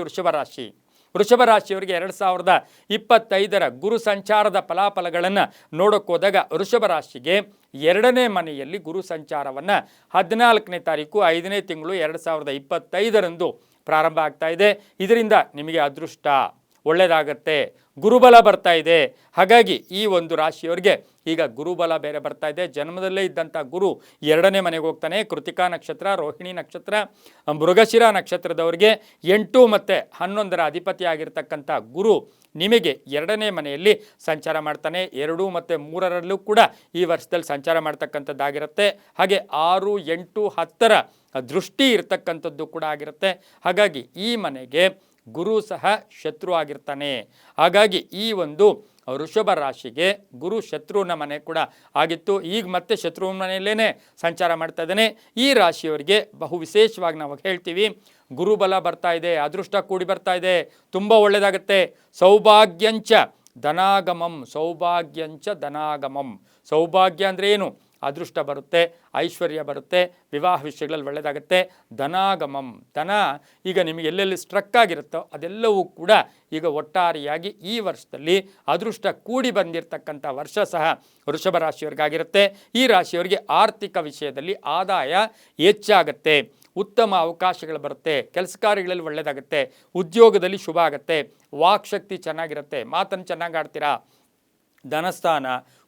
ವೃಷಭ ರಾಶಿ. ವೃಷಭ ರಾಶಿಯವರಿಗೆ ಎರಡು ಸಾವಿರದ ಇಪ್ಪತ್ತೈದರ ಗುರು ಸಂಚಾರದ ಫಲಾಫಲಗಳನ್ನು ನೋಡೋಕ್ಕೋದಾಗ ವೃಷಭ ರಾಶಿಗೆ ಎರಡನೇ ಮನೆಯಲ್ಲಿ ಗುರು ಸಂಚಾರವನ್ನು ಹದಿನಾಲ್ಕನೇ ತಾರೀಕು, ಐದನೇ ತಿಂಗಳು ಎರಡು ಸಾವಿರದ ಇಪ್ಪತ್ತೈದರಂದು ಪ್ರಾರಂಭ ಆಗ್ತಾ ಇದೆ. ಇದರಿಂದ ನಿಮಗೆ ಅದೃಷ್ಟ. ಒಳ್ಳೆಯದಾಗತ್ತೆ ಗುರುಬಲ ಬರ್ತಾ ಇದೆ. ಹಾಗಾಗಿ ಈ ಒಂದು ರಾಶಿಯವರಿಗೆ ಈಗ ಗುರುಬಲ ಬೇರೆ ಬರ್ತಾ ಇದೆ. ಜನ್ಮದಲ್ಲೇ ಇದ್ದಂಥ ಗುರು ಎರಡನೇ ಮನೆಗೆ ಹೋಗ್ತಾನೆ. ಕೃತಿಕಾ ನಕ್ಷತ್ರ, ರೋಹಿಣಿ ನಕ್ಷತ್ರ, ಮೃಗಶಿರ ನಕ್ಷತ್ರದವರಿಗೆ ಎಂಟು ಮತ್ತು ಹನ್ನೊಂದರ ಅಧಿಪತಿಯಾಗಿರ್ತಕ್ಕಂಥ ಗುರು ನಿಮಗೆ ಎರಡನೇ ಮನೆಯಲ್ಲಿ ಸಂಚಾರ ಮಾಡ್ತಾನೆ. ಎರಡು ಮತ್ತು ಮೂರರಲ್ಲೂ ಕೂಡ ಈ ವರ್ಷದಲ್ಲಿ ಸಂಚಾರ ಮಾಡ್ತಕ್ಕಂಥದ್ದಾಗಿರುತ್ತೆ. ಹಾಗೆ ಆರು, ಎಂಟು, ಹತ್ತರ ದೃಷ್ಟಿ ಇರತಕ್ಕಂಥದ್ದು ಕೂಡ ಆಗಿರುತ್ತೆ. ಹಾಗಾಗಿ ಈ ಮನೆಗೆ ಗುರು ಸಹ ಶತ್ರು ಆಗಿರ್ತಾನೆ. ಹಾಗಾಗಿ ಈ ಒಂದು ವೃಷಭ ರಾಶಿಗೆ ಗುರು ಶತ್ರುವಿನ ಮನೆ ಕೂಡ ಆಗಿತ್ತು. ಈಗ ಮತ್ತೆ ಶತ್ರು ಮನೆಯಲ್ಲೇ ಸಂಚಾರ ಮಾಡ್ತಾ ಇದ್ದಾನೆ. ಈ ರಾಶಿಯವರಿಗೆ ಬಹು ವಿಶೇಷವಾಗಿ ನಾವು ಹೇಳ್ತೀವಿ, ಗುರುಬಲ ಬರ್ತಾ ಇದೆ, ಅದೃಷ್ಟ ಕೂಡಿ ಬರ್ತಾ ಇದೆ, ತುಂಬ ಒಳ್ಳೆಯದಾಗುತ್ತೆ ಸೌಭಾಗ್ಯಂಚ ಧನಾಗಮಂ ಸೌಭಾಗ್ಯಂಚ ಧನಾಗಮಂ. ಸೌಭಾಗ್ಯ ಅಂದರೆ ಏನು? ಅದೃಷ್ಟ ಬರುತ್ತೆ, ಐಶ್ವರ್ಯ ಬರುತ್ತೆ, ವಿವಾಹ ವಿಷಯಗಳಲ್ಲಿ ಒಳ್ಳೆಯದಾಗುತ್ತೆ. ಧನಾಗಮಂ. ಧನ ಈಗ ನಿಮಗೆ ಎಲ್ಲೆಲ್ಲಿ ಸ್ಟ್ರಕ್ ಆಗಿರುತ್ತೋ ಅದೆಲ್ಲವೂ ಕೂಡ ಈಗ ಒಟ್ಟಾರೆಯಾಗಿ ಈ ವರ್ಷದಲ್ಲಿ ಅದೃಷ್ಟ ಕೂಡಿ ಬಂದಿರತಕ್ಕಂಥ ವರ್ಷ ಸಹ ವೃಷಭ ರಾಶಿಯವರಿಗಾಗಿರುತ್ತೆ. ಈ ರಾಶಿಯವರಿಗೆ ಆರ್ಥಿಕ ವಿಷಯದಲ್ಲಿ ಆದಾಯ ಹೆಚ್ಚಾಗುತ್ತೆ. ಉತ್ತಮ ಅವಕಾಶಗಳು ಬರುತ್ತೆ. ಕೆಲಸ ಕಾರ್ಯಗಳಲ್ಲಿ ಒಳ್ಳೆಯದಾಗುತ್ತೆ. ಉದ್ಯೋಗದಲ್ಲಿ ಶುಭ ಆಗುತ್ತೆ. ವಾಕ್ಶಕ್ತಿ ಚೆನ್ನಾಗಿರುತ್ತೆ. ಮಾತನ್ನು ಚೆನ್ನಾಗಿ ಆಡ್ತೀರಾ? ಧನಸ್ಥಾನ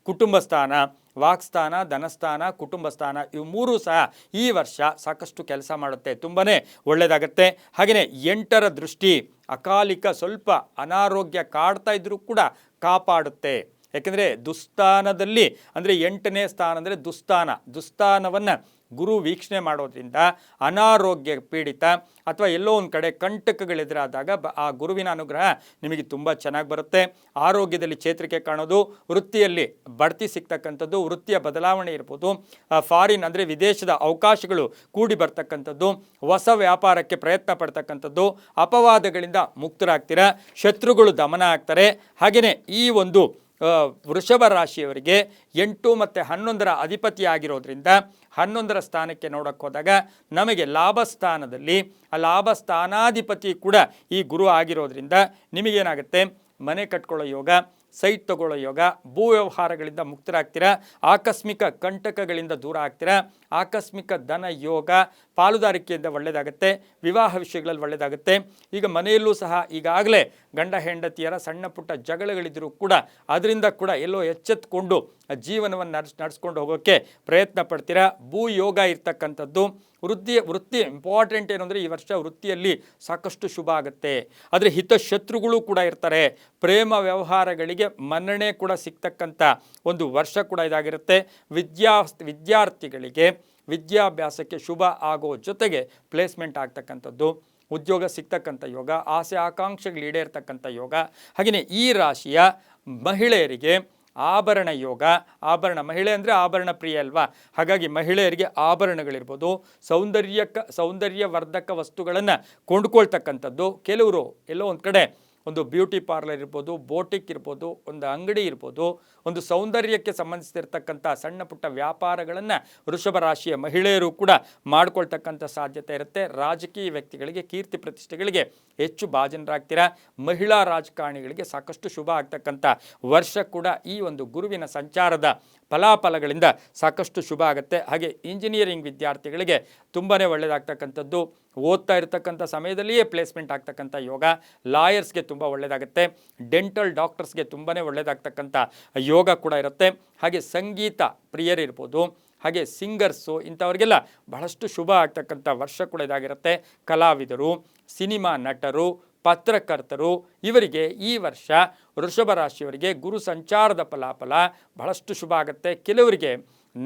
ಕುಟುಂಬ ಸ್ಥಾನ ವಾಕ್ಸ್ಥಾನ, ಧನಸ್ಥಾನ ಕುಟುಂಬ ಸ್ಥಾನ ಇವು ಮೂರೂ ಸಹ ಈ ವರ್ಷ ಸಾಕಷ್ಟು ಕೆಲಸ ಮಾಡುತ್ತೆ. ತುಂಬಾ ಒಳ್ಳೆಯದಾಗತ್ತೆ ಹಾಗೆಯೇ ಎಂಟರ ದೃಷ್ಟಿ ಅಕಾಲಿಕ ಸ್ವಲ್ಪ ಅನಾರೋಗ್ಯ ಕಾಡ್ತಾ ಇದ್ದರೂ ಕೂಡ ಕಾಪಾಡುತ್ತೆ. ಯಾಕೆಂದರೆ ದುಸ್ಥಾನದಲ್ಲಿ ಅಂದರೆ ಎಂಟನೇ ಸ್ಥಾನ ಅಂದರೆ ದುಸ್ಥಾನ. ದುಸ್ಥಾನವನ್ನು ಗುರು ವೀಕ್ಷಣೆ ಮಾಡೋದ್ರಿಂದ ಅನಾರೋಗ್ಯ ಪೀಡಿತ ಅಥವಾ ಎಲ್ಲೋ ಒಂದು ಕಡೆ ಕಂಟಕಗಳೆದುರಾದಾಗ ಬ ಆ ಗುರುವಿನ ಅನುಗ್ರಹ ನಿಮಗೆ ತುಂಬ ಚೆನ್ನಾಗಿ ಬರುತ್ತೆ. ಆರೋಗ್ಯದಲ್ಲಿ ಚೇತರಿಕೆ ಕಾಣೋದು, ವೃತ್ತಿಯಲ್ಲಿ ಬಡ್ತಿ ಸಿಗ್ತಕ್ಕಂಥದ್ದು, ವೃತ್ತಿಯ ಬದಲಾವಣೆ ಇರ್ಬೋದು ಫಾರಿನ್ ಅಂದರೆ ವಿದೇಶದ ಅವಕಾಶಗಳು ಕೂಡಿ ಬರ್ತಕ್ಕಂಥದ್ದು, ಹೊಸ ವ್ಯಾಪಾರಕ್ಕೆ ಪ್ರಯತ್ನ ಪಡ್ತಕ್ಕಂಥದ್ದು, ಅಪವಾದಗಳಿಂದ ಮುಕ್ತರಾಗ್ತೀರ, ಶತ್ರುಗಳು ದಮನ ಆಗ್ತಾರೆ. ಹಾಗೆಯೇ ಈ ಒಂದು ವೃಷಭ ರಾಶಿಯವರಿಗೆ ಎಂಟು ಮತ್ತು ಹನ್ನೊಂದರ ಅಧಿಪತಿಯಾಗಿರೋದ್ರಿಂದ ಹನ್ನೊಂದರ ಸ್ಥಾನಕ್ಕೆ ನೋಡಕ್ಕೆ ನಮಗೆ ಲಾಭ ಸ್ಥಾನದಲ್ಲಿ, ಆ ಲಾಭ ಸ್ಥಾನಾಧಿಪತಿ ಕೂಡ ಈ ಗುರು ಆಗಿರೋದ್ರಿಂದ ನಿಮಗೇನಾಗುತ್ತೆ? ಮನೆ ಕಟ್ಕೊಳ್ಳೋ ಯೋಗ, ಸೈಟ್ ತಗೊಳ್ಳೋ ಯೋಗ, ಭೂ ವ್ಯವಹಾರಗಳಿಂದ ಮುಕ್ತರಾಗ್ತೀರಾ? ಆಕಸ್ಮಿಕ ಕಂಟಕಗಳಿಂದ ದೂರ ಆಗ್ತೀರಾ? ಆಕಸ್ಮಿಕ ಧನ ಯೋಗ ಪಾಲುದಾರಿಕೆಯಿಂದ ಒಳ್ಳೆಯದಾಗುತ್ತೆ, ವಿವಾಹ ವಿಷಯಗಳಲ್ಲಿ ಒಳ್ಳೆಯದಾಗುತ್ತೆ. ಈಗ ಮನೆಯಲ್ಲೂ ಸಹ ಈಗಾಗಲೇ ಗಂಡ ಹೆಂಡತಿಯರ ಸಣ್ಣ ಪುಟ್ಟ ಜಗಳಗಳಿದ್ದರೂ ಕೂಡ, ಅದರಿಂದ ಕೂಡ ಎಲ್ಲೋ ಎಚ್ಚೆತ್ತುಕೊಂಡು ಜೀವನವನ್ನು ನಡ್ಸ್, ನಡ್ಸ್ಕೊಂಡು ಹೋಗೋಕ್ಕೆ ಪ್ರಯತ್ನ ಪಡ್ತೀರಾ? ಭೂ ಯೋಗ ಇರ್ತಕ್ಕಂಥದ್ದು ವೃತ್ತಿ ವೃತ್ತಿ ಇಂಪಾರ್ಟೆಂಟ್ ಏನು ಅಂದರೆ ಈ ವರ್ಷ ವೃತ್ತಿಯಲ್ಲಿ ಸಾಕಷ್ಟು ಶುಭ ಆಗುತ್ತೆ. ಆದರೆ ಹಿತಶತ್ರುಗಳು ಕೂಡ ಇರ್ತಾರೆ. ಪ್ರೇಮ ವ್ಯವಹಾರಗಳಿಗೆ ಮನ್ನಣೆ ಕೂಡ ಸಿಗ್ತಕ್ಕಂಥ ಒಂದು ವರ್ಷ ಕೂಡ ಇದಾಗಿರುತ್ತೆ. ವಿದ್ಯಾ ವಿದ್ಯಾರ್ಥಿಗಳಿಗೆ ವಿದ್ಯಾಭ್ಯಾಸಕ್ಕೆ ಶುಭ ಆಗೋ ಜೊತೆಗೆ ಪ್ಲೇಸ್ಮೆಂಟ್ ಆಗ್ತಕ್ಕಂಥದ್ದು, ಉದ್ಯೋಗ ಸಿಗ್ತಕ್ಕಂಥ ಯೋಗ, ಆಸೆ, ಆಕಾಂಕ್ಷೆಗಳು ಈಡೇರ್ತಕ್ಕಂಥ ಯೋಗ. ಹಾಗೆಯೇ ಈ ರಾಶಿಯ ಮಹಿಳೆಯರಿಗೆ ಆಭರಣ ಯೋಗ, ಆಭರಣ ಮಹಿಳೆ ಅಂದರೆ ಆಭರಣ ಪ್ರಿಯ ಅಲ್ವಾ? ಹಾಗಾಗಿ ಮಹಿಳೆಯರಿಗೆ ಆಭರಣಗಳಿರ್ಬೋದು, ಸೌಂದರ್ಯಕ, ಸೌಂದರ್ಯವರ್ಧಕ ವಸ್ತುಗಳನ್ನು ಕೊಂಡ್ಕೊಳ್ತಕ್ಕಂಥದ್ದು. ಕೆಲವರು ಎಲ್ಲೋ ಒಂದು ಕಡೆ ಒಂದು ಬ್ಯೂಟಿ ಪಾರ್ಲರ್ ಇರ್ಬೋದು, ಬೋಟಿಕ್ ಇರ್ಬೋದು, ಒಂದು ಅಂಗಡಿ ಇರ್ಬೋದು, ಒಂದು ಸೌಂದರ್ಯಕ್ಕೆ ಸಂಬಂಧಿಸಿರ್ತಕ್ಕಂಥ ಸಣ್ಣ ಪುಟ್ಟ ವ್ಯಾಪಾರಗಳನ್ನು ವೃಷಭ ರಾಶಿಯ ಮಹಿಳೆಯರು ಕೂಡ ಮಾಡ್ಕೊಳ್ತಕ್ಕಂಥ ಸಾಧ್ಯತೆ ಇರುತ್ತೆ. ರಾಜಕೀಯ ವ್ಯಕ್ತಿಗಳಿಗೆ, ಕೀರ್ತಿ ಪ್ರತಿಷ್ಠೆಗಳಿಗೆ ಹೆಚ್ಚು ಭಾಜನರಾಗ್ತೀರಾ? ಮಹಿಳಾ ರಾಜಕಾರಣಿಗಳಿಗೆ ಸಾಕಷ್ಟು ಶುಭ ಆಗ್ತಕ್ಕಂಥ ವರ್ಷ ಕೂಡ ಈ ಒಂದು ಗುರುವಿನ ಸಂಚಾರದ ಫಲಾಫಲಗಳಿಂದ ಸಾಕಷ್ಟು ಶುಭ ಆಗುತ್ತೆ. ಹಾಗೆ ಇಂಜಿನಿಯರಿಂಗ್ ವಿದ್ಯಾರ್ಥಿಗಳಿಗೆ ತುಂಬಾ ಒಳ್ಳೆಯದಾಗ್ತಕ್ಕಂಥದ್ದು ಓದ್ತಾ ಇರತಕ್ಕಂಥ ಸಮಯದಲ್ಲಿಯೇ ಪ್ಲೇಸ್ಮೆಂಟ್ ಆಗ್ತಕ್ಕಂಥ ಯೋಗ ಲಾಯರ್ಸ್ಗೆ ತುಂಬ ಒಳ್ಳೆಯದಾಗುತ್ತೆ ಡೆಂಟಲ್ ಡಾಕ್ಟರ್ಸ್ಗೆ ತುಂಬಾ ಒಳ್ಳೆಯದಾಗ್ತಕ್ಕಂಥ ಯೋಗ ಕೂಡ ಇರುತ್ತೆ. ಹಾಗೆ ಸಂಗೀತ ಪ್ರಿಯರಿರ್ಬೋದು ಹಾಗೆ ಸಿಂಗರ್ಸು ಇಂಥವ್ರಿಗೆಲ್ಲ ಬಹಳಷ್ಟು ಶುಭ ಆಗ್ತಕ್ಕಂಥ ವರ್ಷ ಕೂಡ ಇದಾಗಿರುತ್ತೆ. ಕಲಾವಿದರು, ಸಿನಿಮಾ ನಟರು, ಪತ್ರಕರ್ತರು, ಇವರಿಗೆ ಈ ವರ್ಷ ವೃಷಭ ರಾಶಿಯವರಿಗೆ ಗುರು ಸಂಚಾರದ ಫಲಾಫಲ ಬಹಳಷ್ಟು ಶುಭ ಆಗುತ್ತೆ. ಕೆಲವರಿಗೆ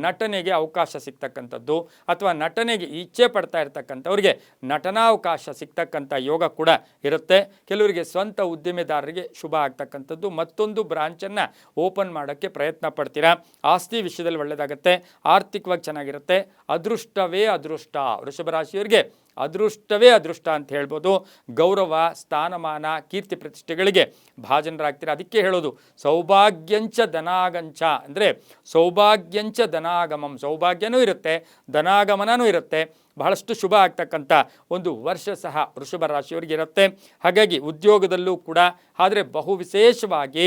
ನಟನೆಗೆ ಅವಕಾಶ ಸಿಗ್ತಕ್ಕಂಥದ್ದು ಅಥವಾ ನಟನೆಗೆ ಇಚ್ಛೆ ಪಡ್ತಾ ಇರ್ತಕ್ಕಂಥವ್ರಿಗೆ ನಟನಾವಕಾಶ ಸಿಗ್ತಕ್ಕಂಥ ಯೋಗ ಕೂಡ ಇರುತ್ತೆ. ಕೆಲವರಿಗೆ ಸ್ವಂತ ಉದ್ದಿಮೆದಾರರಿಗೆ ಶುಭ ಆಗ್ತಕ್ಕಂಥದ್ದು. ಮತ್ತೊಂದು ಬ್ರಾಂಚನ್ನು ಓಪನ್ ಮಾಡೋಕ್ಕೆ ಪ್ರಯತ್ನ ಪಡ್ತೀರಾ? ಆಸ್ತಿ ವಿಷಯದಲ್ಲಿ ಒಳ್ಳೆಯದಾಗುತ್ತೆ ಆರ್ಥಿಕವಾಗಿ ಚೆನ್ನಾಗಿರುತ್ತೆ, ಅದೃಷ್ಟವೇ ಅದೃಷ್ಟ. ವೃಷಭ ರಾಶಿಯವರಿಗೆ ಅದೃಷ್ಟವೇ ಅದೃಷ್ಟ ಅಂತ ಹೇಳ್ಬೋದು. ಗೌರವ, ಸ್ಥಾನಮಾನ, ಕೀರ್ತಿ ಪ್ರತಿಷ್ಠೆಗಳಿಗೆ ಭಾಜನರಾಗ್ತೀರ? ಅದಕ್ಕೆ ಹೇಳೋದು, ಸೌಭಾಗ್ಯಂಚ ಧನಾಗಂಚ. ಅಂದರೆ ಸೌಭಾಗ್ಯಂಚ ಧನಾಗಮಂ. ಸೌಭಾಗ್ಯನೂ ಇರುತ್ತೆ, ಧನಾಗಮನನೂ ಇರುತ್ತೆ. ಬಹಳಷ್ಟು ಶುಭ ಆಗ್ತಕ್ಕಂಥ ಒಂದು ವರ್ಷ ಸಹ ವೃಷಭ ರಾಶಿಯವರಿಗೆ ಇರುತ್ತೆ. ಹಾಗಾಗಿ ಉದ್ಯೋಗದಲ್ಲೂ ಕೂಡ, ಆದರೆ ಬಹು ವಿಶೇಷವಾಗಿ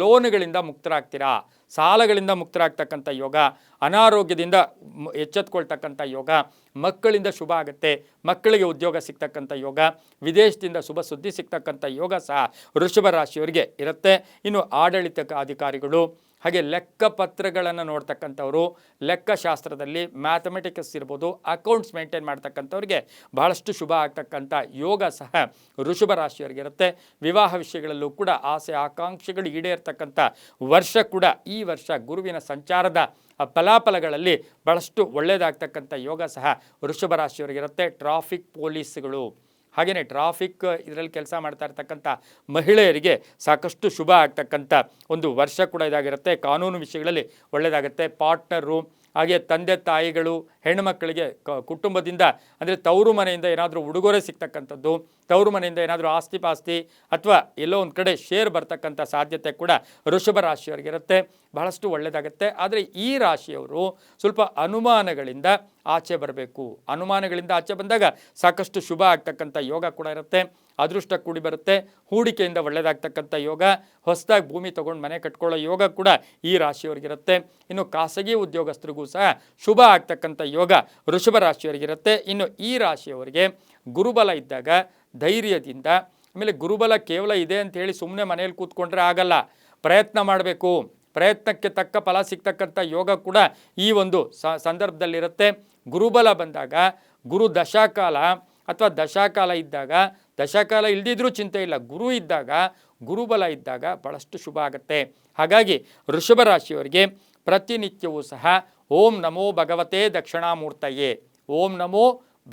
ಲೋನ್ಗಳಿಂದ ಮುಕ್ತರಾಗ್ತೀರಾ? ಸಾಲಗಳಿಂದ ಮುಕ್ತರಾಗ್ತಕ್ಕಂಥ ಯೋಗ, ಅನಾರೋಗ್ಯದಿಂದ ಎಚ್ಚೆತ್ಕೊಳ್ತಕ್ಕಂಥ ಯೋಗ, ಮಕ್ಕಳಿಂದ ಶುಭ ಆಗುತ್ತೆ, ಮಕ್ಕಳಿಗೆ ಉದ್ಯೋಗ ಸಿಗ್ತಕ್ಕಂಥ ಯೋಗ, ವಿದೇಶದಿಂದ ಶುಭ ಸುದ್ದಿ ಸಿಗ್ತಕ್ಕಂಥ ಯೋಗ ಸಹ ವೃಷಭ ರಾಶಿಯವರಿಗೆ ಇರುತ್ತೆ. ಇನ್ನು ಆಡಳಿತ ಅಧಿಕಾರಿಗಳು ಹಾಗೆ ಲೆಕ್ಕಪತ್ರಗಳನ್ನು ನೋಡ್ತಕ್ಕಂಥವ್ರು, ಲೆಕ್ಕಶಾಸ್ತ್ರದಲ್ಲಿ ಮ್ಯಾಥಮೆಟಿಕ್ಸ್ ಇರ್ಬೋದು ಅಕೌಂಟ್ಸ್ ಮೇಂಟೈನ್ ಮಾಡ್ತಕ್ಕಂಥವ್ರಿಗೆ ಬಹಳಷ್ಟು ಶುಭ ಆಗ್ತಕ್ಕಂಥ ಯೋಗ ಸಹ ಋಷಭ ರಾಶಿಯವರಿಗೆ ಇರುತ್ತೆ. ವಿವಾಹ ವಿಷಯಗಳಲ್ಲೂ ಕೂಡ ಆಸೆ, ಆಕಾಂಕ್ಷೆಗಳು ಈಡೇರ್ತಕ್ಕಂಥ ವರ್ಷ ಕೂಡ ಈ ವರ್ಷ ಗುರುವಿನ ಸಂಚಾರದ ಫಲಾಫಲಗಳಲ್ಲಿ ಬಹಳಷ್ಟು ಒಳ್ಳೆಯದಾಗ್ತಕ್ಕಂಥ ಯೋಗ ಸಹ ವೃಷಭ ರಾಶಿಯವರಿಗಿರುತ್ತೆ ಟ್ರಾಫಿಕ್ ಪೊಲೀಸ್ಗಳು ಹಾಗೆಯೇ ಟ್ರಾಫಿಕ್, ಇದರಲ್ಲಿ ಕೆಲಸ ಮಾಡ್ತಾ ಇರ್ತಕ್ಕಂಥ ಮಹಿಳೆಯರಿಗೆ ಸಾಕಷ್ಟು ಶುಭ ಆಗ್ತಕ್ಕಂಥ ಒಂದು ವರ್ಷ ಕೂಡ ಇದಾಗಿರುತ್ತೆ. ಕಾನೂನು ವಿಷಯಗಳಲ್ಲಿ ಒಳ್ಳೆಯದಾಗುತ್ತೆ ಪಾರ್ಟ್ನರು, ಹಾಗೆ ತಂದೆ ತಾಯಿಗಳು ಹೆಣ್ಣುಮಕ್ಕಳಿಗೆ ಕ ಕುಟುಂಬದಿಂದ, ಅಂದರೆ ತವರು ಮನೆಯಿಂದ ಏನಾದರೂ ಉಡುಗೊರೆ ಸಿಗ್ತಕ್ಕಂಥದ್ದು, ತವರು ಮನೆಯಿಂದ ಏನಾದರೂ ಆಸ್ತಿ ಪಾಸ್ತಿ ಅಥವಾ ಎಲ್ಲೋ ಒಂದು ಕಡೆ ಶೇರ್ ಬರ್ತಕ್ಕಂಥ ಸಾಧ್ಯತೆ ಕೂಡ ಋಷಭ ರಾಶಿಯವರಿಗಿರುತ್ತೆ ಬಹಳಷ್ಟು ಒಳ್ಳೆಯದಾಗುತ್ತೆ ಆದರೆ ಈ ರಾಶಿಯವರು ಸ್ವಲ್ಪ ಅನುಮಾನಗಳಿಂದ ಆಚೆ ಬರಬೇಕು. ಅನುಮಾನಗಳಿಂದ ಆಚೆ ಬಂದಾಗ ಸಾಕಷ್ಟು ಶುಭ ಆಗ್ತಕ್ಕಂಥ ಯೋಗ ಕೂಡ ಇರುತ್ತೆ. ಅದೃಷ್ಟ ಕೂಡಿ ಬರುತ್ತೆ. ಹೂಡಿಕೆಯಿಂದ ಒಳ್ಳೆಯದಾಗ್ತಕ್ಕಂಥ ಯೋಗ, ಹೊಸದಾಗಿ ಭೂಮಿ ತೊಗೊಂಡು ಮನೆ ಕಟ್ಕೊಳ್ಳೋ ಯೋಗ ಕೂಡ ಈ ರಾಶಿಯವರಿಗಿರುತ್ತೆ. ಇನ್ನು ಖಾಸಗಿ ಉದ್ಯೋಗಸ್ಥರಿಗೂ ಸಹ ಶುಭ ಆಗ್ತಕ್ಕಂಥ ವೃಷಭ ರಾಶಿಯವರಿಗಿರುತ್ತೆ. ಇನ್ನು ಈ ರಾಶಿಯವರಿಗೆ ಗುರುಬಲ ಇದ್ದಾಗ ಧೈರ್ಯದಿಂದ, ಆಮೇಲೆ ಗುರುಬಲ ಕೇವಲ ಇದೆ ಅಂತ ಹೇಳಿ ಸುಮ್ಮನೆ ಮನೇಲಿ ಕೂತ್ಕೊಂಡ್ರೆ ಆಗಲ್ಲ. ಪ್ರಯತ್ನ ಮಾಡಬೇಕು. ಪ್ರಯತ್ನಕ್ಕೆ ತಕ್ಕ ಫಲ ಸಿಗ್ತಕ್ಕಂಥ ಯೋಗ ಕೂಡ ಈ ಒಂದು ಸಂದರ್ಭದಲ್ಲಿರುತ್ತೆ. ಗುರುಬಲ ಬಂದಾಗ ಗುರು ದಶಾಕಾಲ ಅಥವಾ ದಶಾಕಾಲ ಇದ್ದಾಗ, ದಶಾಕಾಲ ಇಲ್ದಿದ್ರೂ ಚಿಂತೆ ಇಲ್ಲ. ಗುರು ಇದ್ದಾಗ, ಗುರುಬಲ ಇದ್ದಾಗ ಭಾಳಷ್ಟು ಶುಭ ಆಗುತ್ತೆ. ಹಾಗಾಗಿ ವೃಷಭ ರಾಶಿಯವರಿಗೆ ಪ್ರತಿನಿತ್ಯವೂ ಸಹ ಓಂ ನಮೋ ಭಗವತೆ ದಕ್ಷಿಣಾಮೂರ್ತಯೇ. ಓಂ ನಮೋ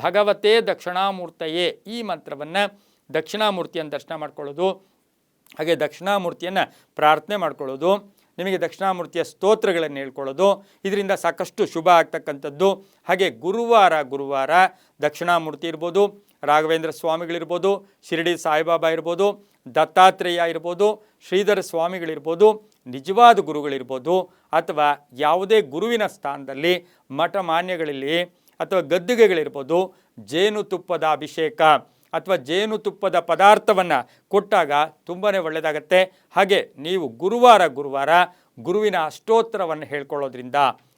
ಭಗವತೆ ದಕ್ಷಿಣಾಮೂರ್ತಯೇ. ಈ ಮಂತ್ರವನ್ನು ದಕ್ಷಿಣಾಮೂರ್ತಿಯನ್ನು ದರ್ಶನ ಮಾಡ್ಕೊಳ್ಳೋದು, ಹಾಗೆ ದಕ್ಷಿಣಾಮೂರ್ತಿಯನ್ನು ಪ್ರಾರ್ಥನೆ ಮಾಡ್ಕೊಳ್ಳೋದು, ನಿಮಗೆ ದಕ್ಷಿಣಾಮೂರ್ತಿಯ ಸ್ತೋತ್ರಗಳನ್ನು ಹೇಳ್ಕೊಳ್ಳೋದು, ಇದರಿಂದ ಸಾಕಷ್ಟು ಶುಭ ಆಗ್ತಕ್ಕಂಥದ್ದು. ಹಾಗೆ ಗುರುವಾರ ಗುರುವಾರ ದಕ್ಷಿಣಾಮೂರ್ತಿ ಇರ್ಬೋದು, ರಾಘವೇಂದ್ರ ಸ್ವಾಮಿಗಳಿರ್ಬೋದು, ಶಿರಡಿ ಸಾಯಿಬಾಬಾ ಇರ್ಬೋದು, ದತ್ತಾತ್ರೇಯ ಇರ್ಬೋದು, ಶ್ರೀಧರ ಸ್ವಾಮಿಗಳಿರ್ಬೋದು ನಿಜವಾದ ಗುರುಗಳಿರ್ಬೋದು ಅಥವಾ ಯಾವುದೇ ಗುರುವಿನ ಸ್ಥಾನದಲ್ಲಿ ಮಠ ಮಾನ್ಯಗಳಲ್ಲಿ ಅಥವಾ ಗದ್ದುಗೆಗಳಿರ್ಬೋದು ಜೇನುತುಪ್ಪದ ಅಭಿಷೇಕ ಅಥವಾ ಜೇನುತುಪ್ಪದ ಪದಾರ್ಥವನ್ನು ಕೊಟ್ಟಾಗ ತುಂಬಾ ಒಳ್ಳೆಯದಾಗತ್ತೆ. ಹಾಗೆ ನೀವು ಗುರುವಾರ ಗುರುವಾರ ಗುರುವಿನ ಅಷ್ಟೋತ್ತರವನ್ನು ಹೇಳ್ಕೊಳ್ಳೋದ್ರಿಂದ,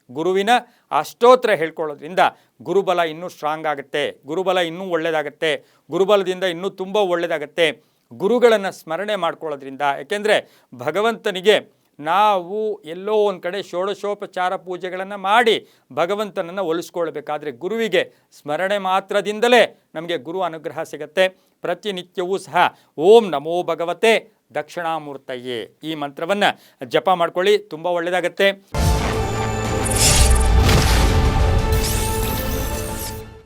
ಗುರುವಿನ ಅಷ್ಟೋತ್ತರ ಹೇಳ್ಕೊಳ್ಳೋದ್ರಿಂದ ಗುರುಬಲ ಇನ್ನೂ ಸ್ಟ್ರಾಂಗ್ ಆಗುತ್ತೆ. ಗುರುಬಲ ಇನ್ನೂ ಒಳ್ಳೆಯದಾಗತ್ತೆ. ಗುರುಬಲದಿಂದ ಇನ್ನೂ ತುಂಬ ಒಳ್ಳೆಯದಾಗತ್ತೆ. ಗುರುಗಳನ್ನು ಸ್ಮರಣೆ ಮಾಡ್ಕೊಳ್ಳೋದ್ರಿಂದ ಯಾಕೆಂದರೆ ಭಗವಂತನಿಗೆ ನಾವು ಎಲ್ಲೋ ಒಂದು ಕಡೆ ಷೋಡಶೋಪಚಾರ ಪೂಜೆಗಳನ್ನು ಮಾಡಿ ಭಗವಂತನನ್ನು ಒಲಿಸ್ಕೊಳ್ಬೇಕಾದ್ರೆ ಗುರುವಿಗೆ ಸ್ಮರಣೆ ಮಾತ್ರದಿಂದಲೇ ನಮಗೆ ಗುರು ಅನುಗ್ರಹ ಸಿಗತ್ತೆ. ಪ್ರತಿನಿತ್ಯವೂ ಸಹ ಓಂ ನಮೋ ಭಗವತೆ ದಕ್ಷಿಣಾಮೂರ್ತಯ್ಯೇ ಈ ಮಂತ್ರವನ್ನು ಜಪ ಮಾಡ್ಕೊಳ್ಳಿ, ತುಂಬ ಒಳ್ಳೆಯದಾಗತ್ತೆ